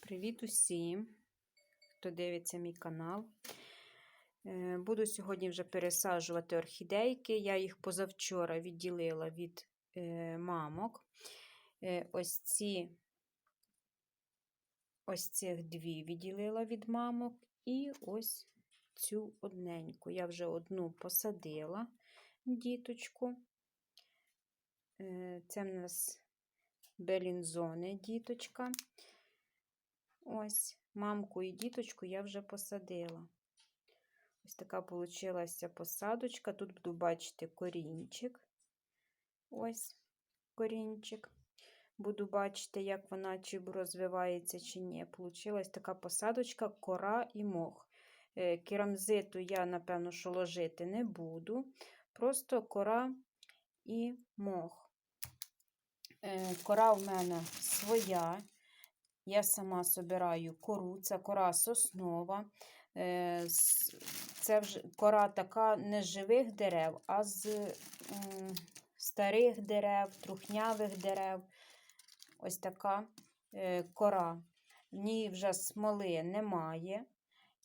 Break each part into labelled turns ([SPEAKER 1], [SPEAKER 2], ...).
[SPEAKER 1] Привіт усім, хто дивиться мій канал. Е, Буду сьогодні вже пересаджувати орхідейки. Я їх позавчора відділила від е, мамок. Е, Ось ці ось цих дві відділила від мамок. І ось цю одненьку. Я вже одну посадила діточку. Це в нас белінзони діточка. Ось, мамку і діточку я вже посадила. Ось така получилася посадочка. Тут буду бачити корінчик. Ось корінчик. Буду бачити, як вона чи розвивається, чи ні. Получилась така посадочка, кора і мох. Е, Керамзиту я, напевно, що ложити не буду. Просто кора і мох. Е, Кора в мене своя. Я сама собираю кору, це кора соснова. Е, Це вже кора така не з живих дерев, а з старих дерев, трухнявих дерев. Ось така е, кора. В ній вже смоли немає.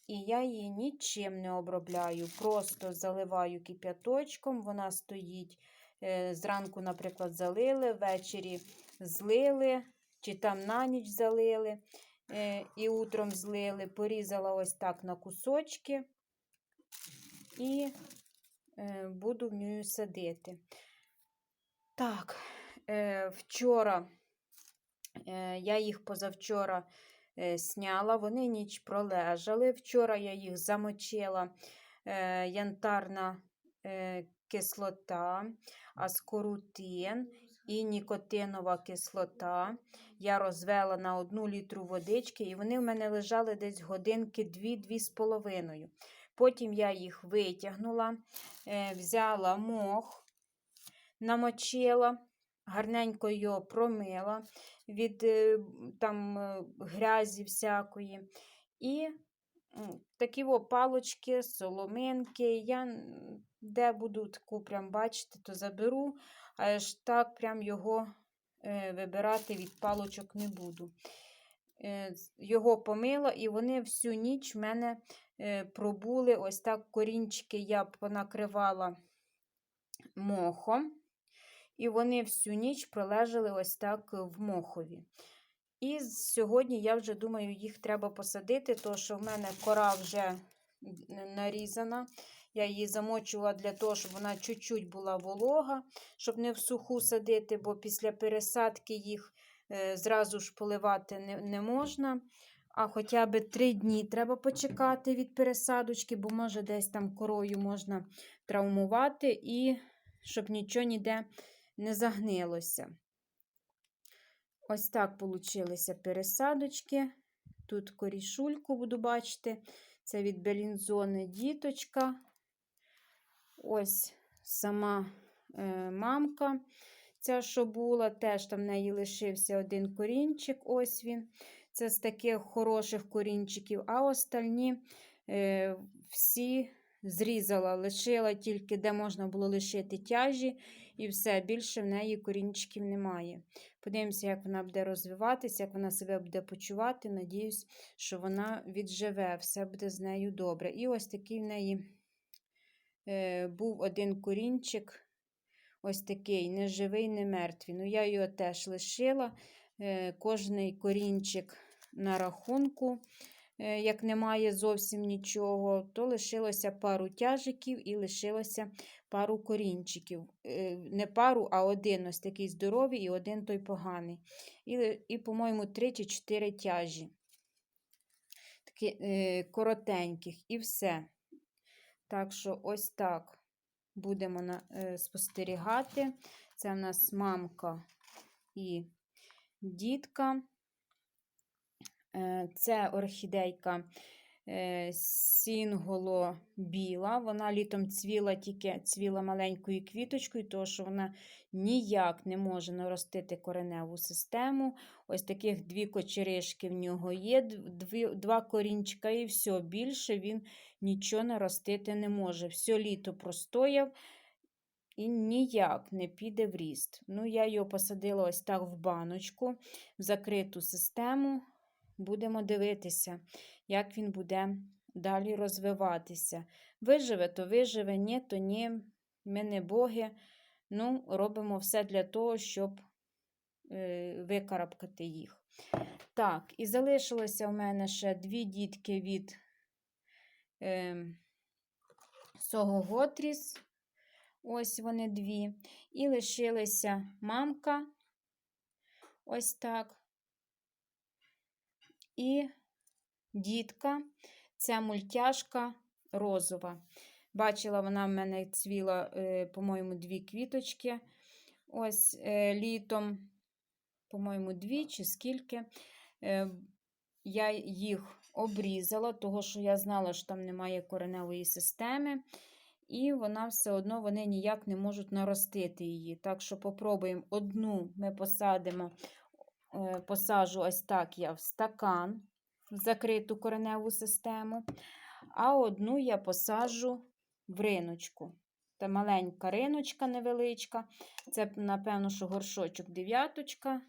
[SPEAKER 1] І я її нічим не обробляю. Просто заливаю кип'яточком, вона стоїть. е, Зранку, наприклад, залили, ввечері злили чи там на ніч залили е, і утром злили, порізала ось так на кусочки і е, буду в нього садити. Так, е, вчора я їх позавчора сняла, вони ніч пролежали. Вчора я їх замочила янтарна кислота, аскорутин і нікотинова кислота. Я розвела на одну літру водички, і вони в мене лежали десь годинки 2-2 з половиною. Потім я їх витягнула, е, взяла мох, намочила, гарненько його промила від е, там е, грязі всякої. І такі о, палочки, соломинки. Я де буду таку прям бачити, то заберу, аж так прям його е, вибирати від палочок не буду. Е, Його помила, і вони всю ніч в мене е, пробули. Ось так корінчики я понакривала мохом. І вони всю ніч пролежали ось так в мохові. І сьогодні я вже думаю, їх треба посадити, тому що в мене кора вже нарізана. Я її замочувала для того, щоб вона чуть-чуть була волога, щоб не в суху садити, бо після пересадки їх е, зразу ж поливати не, не можна. А хоча б три дні треба почекати від пересадочки, бо може десь там корою можна травмувати, і щоб нічого ніде не загнилося. Ось так получилися пересадочки. Тут корішульку буду бачити. Це від Белінзони діточка. Ось сама е, мамка. Ця, що була, теж там в неї лишився один корінчик. Ось він. Це з таких хороших корінчиків. А остальні е, всі зрізала, лишила тільки, де можна було лишити тяжі, і все, більше в неї корінчиків немає. Подивимося, як вона буде розвиватися, як вона себе буде почувати. Надіюсь, що вона відживе, все буде з нею добре. І ось такий в неї е, був один корінчик. Ось такий, не живий, не мертвий. Ну, я його теж лишила. Е, Кожний корінчик на рахунку, як немає зовсім нічого, то лишилося пару тяжиків і лишилося пару корінчиків. Е, Не пару, а один ось такий здоровий і один той поганий. І, і по-моєму, три чи чотири тяжі. Такі е, коротеньких, і все. Так що, ось так будемо на, е, спостерігати. Це в нас мамка і дітка. Е, Це орхідейка е, сінголо біла. Вона літом цвіла тільки цвіла маленькою квіточкою, тому що вона ніяк не може наростити кореневу систему. Ось таких дві кочеришки в нього є, дві, два корінчика, і все. Більше він нічого наростити не може. Все літо простояв і ніяк не піде в ріст. Ну, я його посадила ось так в баночку, в закриту систему. Будемо дивитися, як він буде далі розвиватися. Виживе, то виживе, ні, то ні. Ми не боги. Ну, робимо все для того, щоб е, викарабкати їх. Так, і залишилося в мене ще дві дітки від е, Согоготріс. Ось вони дві. І лишилася мамка. Ось так. І дітка. Це мультяшка розова. Бачила, вона в мене цвіла, е, по-моєму, дві квіточки. Ось е, літом, по-моєму, дві чи скільки. Е, Я їх обрізала, того що я знала, що там немає кореневої системи. І вона все одно вони ніяк не можуть наростити її. Так що попробуємо одну ми посадимо, посажу ось так я в стакан, в закриту кореневу систему. А одну я посажу в риночку. Та маленька риночка невеличка. Це, напевно, що горшочок дев'яточка.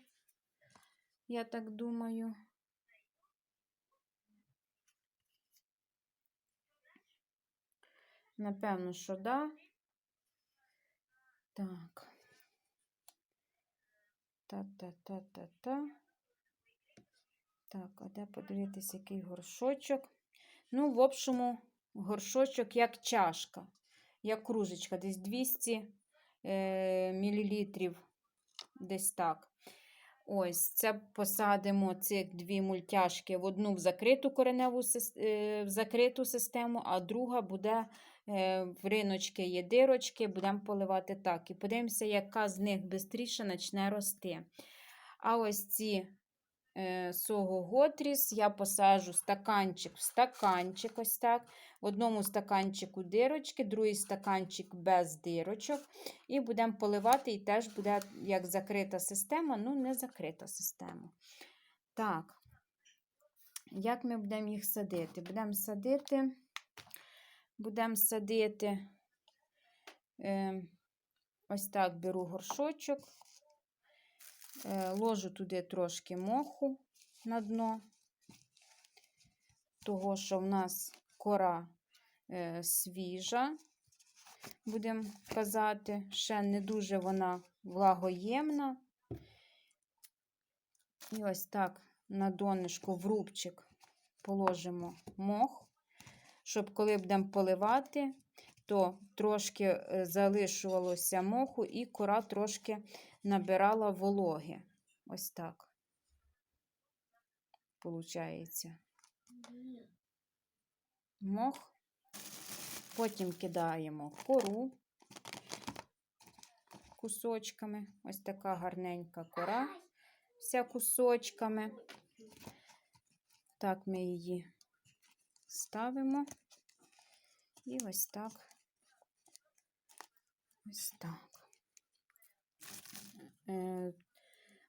[SPEAKER 1] Я так думаю. Напевно, що да. Так. Та-та-та-та-та. Так, а де подивитися, який горшочок? Ну, в общому, горшочок як чашка, як кружечка, десь 200 е, мл, десь так. Ось, це посадимо цих дві мультяшки в одну в закриту кореневу е, в закриту систему, а друга буде в риночки є дирочки, будемо поливати так. І подивимося, яка з них швидше почне рости. А ось ці Е, Сого Готріс я посажу стаканчик в стаканчик, ось так. В одному стаканчику дирочки, другий стаканчик без дирочок. І будемо поливати, і теж буде як закрита система, ну, не закрита система. Так, як ми будемо їх садити? Будемо садити, будемо садити, е, ось так беру горшочок. Е, ложу туди трошки моху на дно, того, що в нас кора е, свіжа, будемо казати, ще не дуже вона влагоємна. І ось так на донышку в рубчик положимо мох, щоб коли будемо поливати, то трошки е, залишувалося моху, і кора трошки набирала вологи. Ось так. Получається. Мох. Потім кидаємо кору кусочками. Ось така гарненька кора, вся кусочками. Так ми її ставимо. І ось так, ось так. Е,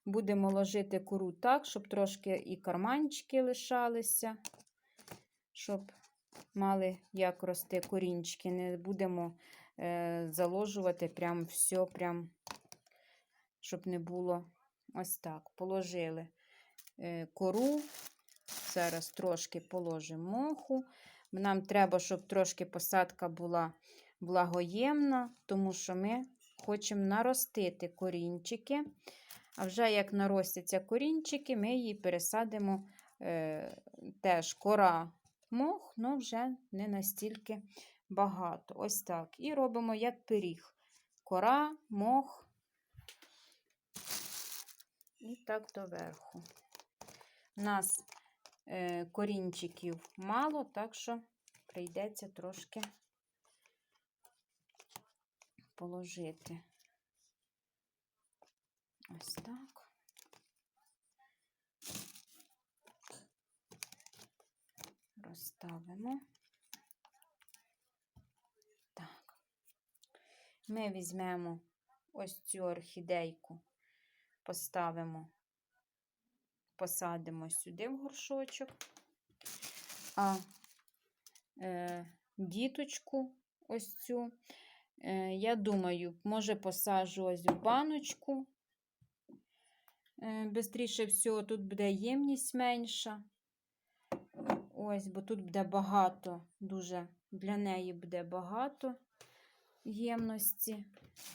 [SPEAKER 1] будемо ложити кору так, щоб трошки і карманчики лишалися, щоб мали як рости корінчики. Не будемо е, заложувати прям все, прям, щоб не було ось так. Положили е, кору. Зараз трошки положимо моху. Нам треба, щоб трошки посадка була благоємна, тому що ми хочемо наростити корінчики. А вже як наростяться корінчики, ми її пересадимо е, теж кора мох, але вже не настільки багато. Ось так. І робимо як пиріг. Кора, мох і так доверху. У нас корінчиків мало, так що прийдеться трошки положити. Ось так. Розставимо. Так. Ми візьмемо ось цю орхідейку, поставимо, посадимо сюди в горшочок, а е, діточку ось цю Е, я думаю, може, посаджу ось в баночку. Е, бистріше всього, тут буде ємність менша. Ось, бо тут буде багато, дуже для неї буде багато ємності.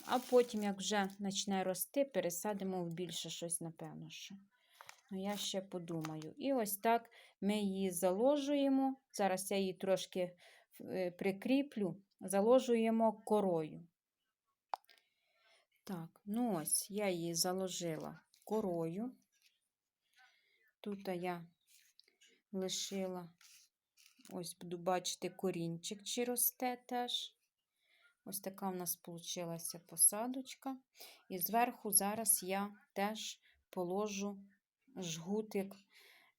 [SPEAKER 1] А потім, як вже почне рости, пересадимо в більше щось, напевно. що. Ну, я ще подумаю. І ось так ми її заложуємо. Зараз я її трошки е, прикріплю, заложуємо корою. Так, ну ось я її заложила корою. Тут я лишила, ось буду бачити корінчик, чи росте теж. Ось така в нас вийшла посадочка. І зверху зараз я теж положу жгутик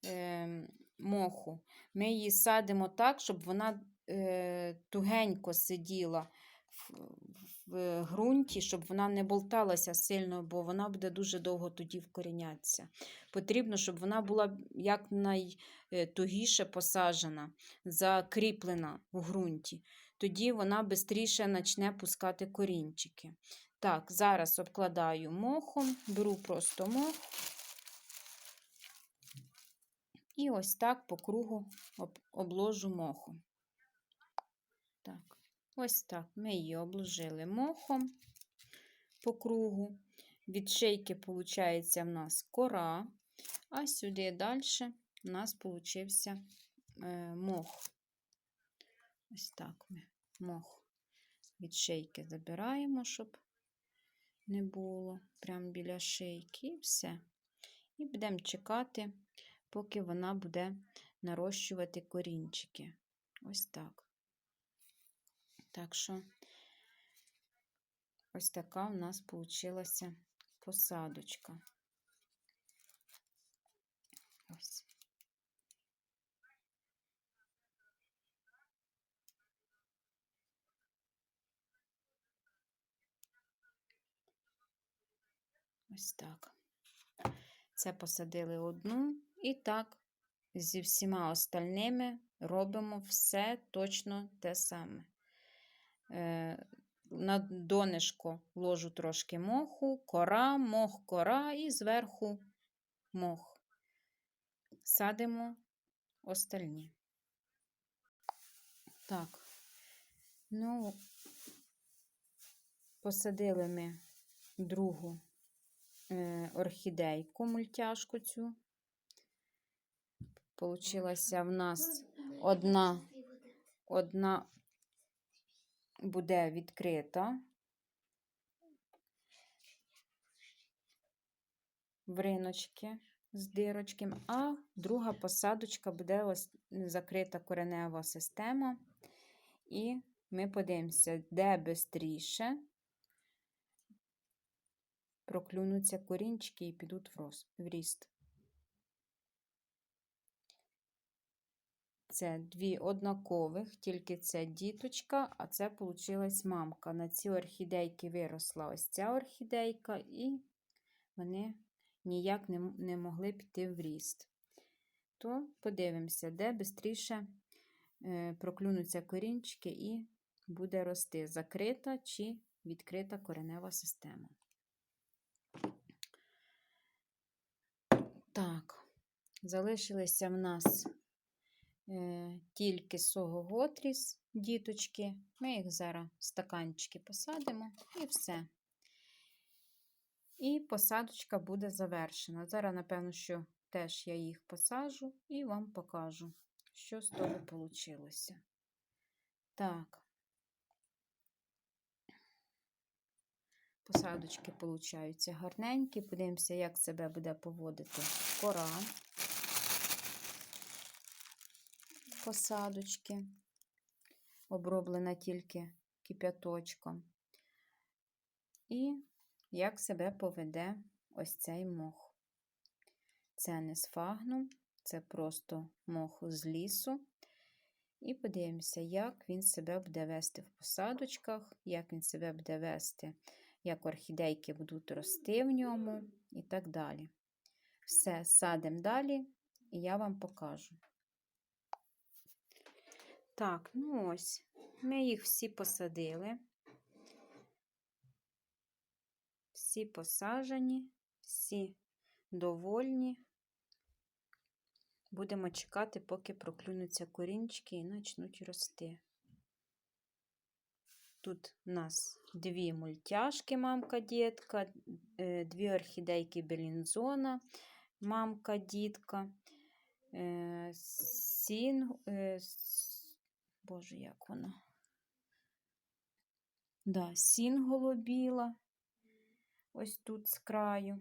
[SPEAKER 1] е, моху. Ми її садимо так, щоб вона е, тугенько сиділа в, в ґрунті, щоб вона не болталася сильно, бо вона буде дуже довго тоді вкорінятися. Потрібно, щоб вона була якнайтугіше посаджена, закріплена в ґрунті. Тоді вона швидше почне пускати корінчики. Так, зараз обкладаю мохом, беру просто мох. І ось так по кругу обложу мохом. Так, ось так ми її обложили мохом по кругу. Від шейки, виходить, в нас кора, а сюди далі у нас получився е, мох. Ось так ми мох від шейки забираємо, щоб не було прямо біля шийки, і все. І будемо чекати, поки вона буде нарощувати корінчики. Ось так. Так що, ось така у нас вийшла посадочка. Ось. Ось так. Це посадили одну, і так зі всіма остальними робимо все точно те саме. Е, на донишко ложу трошки моху, кора, мох, кора і зверху мох. Садимо остальні. Так, ну, посадили ми другу Е, орхідейку мультяшку цю. Получилася в нас одна, одна буде відкрита. В риночки з дирочком, а друга посадочка буде ось закрита коренева система. І ми подивимося, де швидше проклюнуться корінчики і підуть в ріст. Це дві однакових, тільки це діточка, а це получилась мамка. На ці орхідейки виросла ось ця орхідейка, і вони ніяк не, не могли піти в ріст. То подивимося, де швидше е, проклюнуться корінчики і буде рости закрита чи відкрита коренева система. Так, залишилися в нас тільки согоготріс, діточки. Ми їх зараз в стаканчики посадимо і все. І посадочка буде завершена. Зараз, напевно, що теж я їх посажу і вам покажу, що з того вийшло. Так, Посадочки получаються гарненькі. Подивимося, як себе буде поводити кора. Посадочки, оброблена тільки кип'яточком. І як себе поведе ось цей мох. Це не сфагнум, це просто мох з лісу. І подивимося, як він себе буде вести в посадочках, як він себе буде вести як орхідейки будуть рости в ньому і так далі. Все, садимо далі, і я вам покажу. Так, ну ось, ми їх всі посадили. Всі посажені, всі довольні. Будемо чекати, поки проклюнуться корінчики і почнуть рости. Тут у нас дві мультяшки, мамка, дітка, е, дві орхідейки Белінзона, мамка, дітка, е, сін, е, боже, як вона? Да, сін голубіла, ось тут з краю.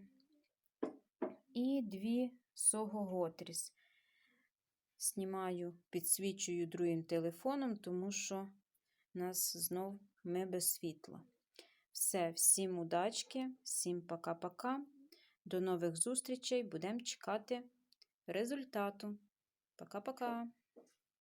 [SPEAKER 1] І дві согоготріс. Знімаю, підсвічую другим телефоном, тому що нас знов ми без світла. Все, всім удачки, всім пока-пока. До нових зустрічей. Будемо чекати результату. Пока-пока.